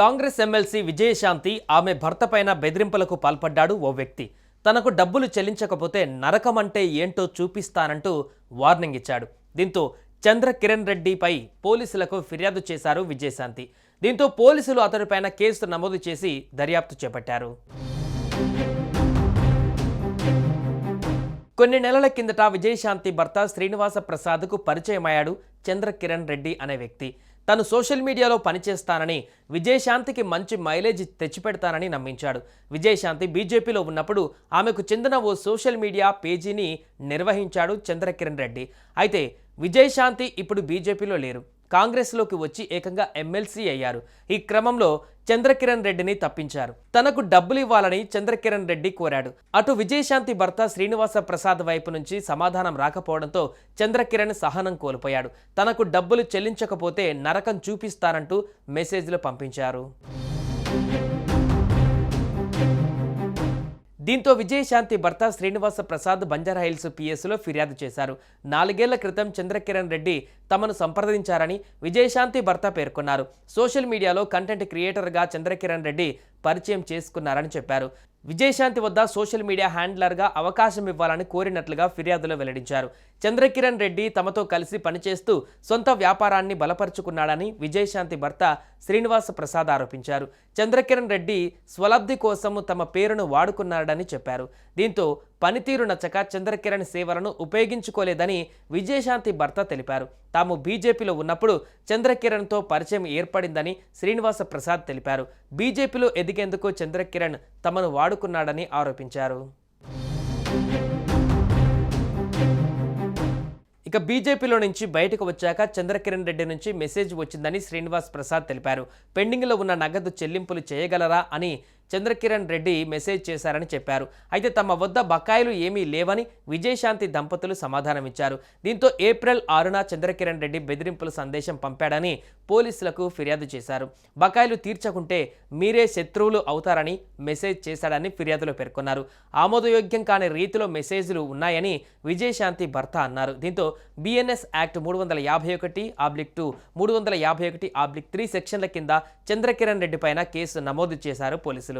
Congress MLC Vijayashanti ఆమె భర్తపైన బెదిరింపులకు పాల్పడ్డాడు ఓ వ్యక్తి. తనకు డబ్బులు చెల్లించకపోతే నరకం అంటే ఏంటో చూపిస్తానంటూ వార్నింగ్ ఇచ్చాడు. దీంతో చంద్రకిరణ్ రెడ్డిపై పోలీసులకు ఫిర్యాదు చేశారు విజయశాంతి. దీంతో పోలీసులు అతడిపైన కేసు నమోదు చేసి దర్యాప్తు చేపట్టారు. కొన్ని నెలల కిందట విజయశాంతి భర్త శ్రీనివాస ప్రసాద్కు పరిచయమయ్యాడు చంద్రకిరణ్ రెడ్డి అనే వ్యక్తి. తను సోషల్ మీడియాలో పనిచేస్తానని విజయశాంతికి మంచి మైలేజ్ తెచ్చిపెడతానని నమ్మించాడు. విజయశాంతి బీజేపీలో ఉన్నప్పుడు ఆమెకు చెందిన ఓ సోషల్ మీడియా పేజీని నిర్వహించాడు చంద్రకిరణ్ రెడ్డి. అయితే విజయశాంతి ఇప్పుడు బీజేపీలో లేరు. కాంగ్రెస్లోకి వచ్చి ఏకంగా ఎమ్మెల్సీ అయ్యారు. ఈ క్రమంలో చంద్రకిరణ్ రెడ్డిని తప్పించారు. తనకు డబ్బులు ఇవ్వాలని చంద్రకిరణ్ రెడ్డి కోరాడు. అటు విజయశాంతి భర్త శ్రీనివాస ప్రసాద్ వైపు నుంచి సమాధానం రాకపోవడంతో చంద్రకిరణ్ సహనం కోల్పోయాడు. తనకు డబ్బులు చెల్లించకపోతే నరకం చూపిస్తానంటూ మెసేజ్లు పంపించారు. దీంతో విజయశాంతి భర్త శ్రీనివాస ప్రసాద్ బంజారాహిల్స్ పిఎస్లో ఫిర్యాదు చేశారు. నాలుగేళ్ళ క్రితం చంద్రకిరణ్ రెడ్డి తమను సంప్రదించారని విజయశాంతి భర్త పేర్కొన్నారు. సోషల్ మీడియాలో కంటెంట్ క్రియేటర్గా చంద్రకిరణ్ రెడ్డి పరిచయం చేసుకున్నారని చెప్పారు. విజయశాంతి వద్ద సోషల్ మీడియా హ్యాండ్లర్గా అవకాశం ఇవ్వాలని కోరినట్లుగా ఫిర్యాదులో వెల్లడించారు. చంద్రకిరణ్ రెడ్డి తమతో కలిసి పనిచేస్తూ సొంత వ్యాపారాన్ని బలపరుచుకున్నాడని విజయశాంతి భర్త శ్రీనివాస ప్రసాద్ ఆరోపించారు. చంద్రకిరణ్ రెడ్డి స్వలబ్ధి కోసము తమ పేరును వాడుకున్నాడని చెప్పారు. దీంతో పనితీరు నచ్చక చంద్రకిరణ్ సేవలను ఉపయోగించుకోలేదని విజయశాంతి భర్త తెలిపారు. తాము బీజేపీలో ఉన్నప్పుడు చంద్రకిరణ్తో పరిచయం ఏర్పడిందని శ్రీనివాస ప్రసాద్ తెలిపారు. బీజేపీలో ఎదిగేందుకు చంద్రకిరణ్ తమను వాడుకున్నాడని ఆరోపించారు. ఇక బీజేపీలో నుంచి బయటకు వచ్చాక చంద్రకిరణ్ రెడ్డి నుంచి మెసేజ్ వచ్చిందని శ్రీనివాస్ ప్రసాద్ తెలిపారు. పెండింగ్లో ఉన్న నగదు చెల్లింపులు చేయగలరా అని చంద్రకిరణ్ రెడ్డి మెసేజ్ చేశారని చెప్పారు. అయితే తమ వద్ద బకాయిలు ఏమీ లేవని విజయశాంతి దంపతులు సమాధానమిచ్చారు. దీంతో ఏప్రిల్ ఆరున చంద్రకిరణ్ రెడ్డి బెదిరింపుల సందేశం పంపాడని పోలీసులకు ఫిర్యాదు చేశారు. బకాయిలు తీర్చకుంటే మీరే శత్రువులు అవుతారని మెసేజ్ చేశాడని ఫిర్యాదులో పేర్కొన్నారు. ఆమోదయోగ్యం కాని రీతిలో మెసేజ్లు ఉన్నాయని విజయశాంతి భర్త అన్నారు. దీంతో బిఎన్ఎస్ యాక్ట్ మూడు వందల యాభై ఒకటి ఆబ్లిక్ టూ మూడు వందల యాభై ఒకటి ఆబ్లిక్ త్రీ సెక్షన్ల కింద చంద్రకిరణ్ రెడ్డి పైన కేసు నమోదు చేశారు పోలీసులు.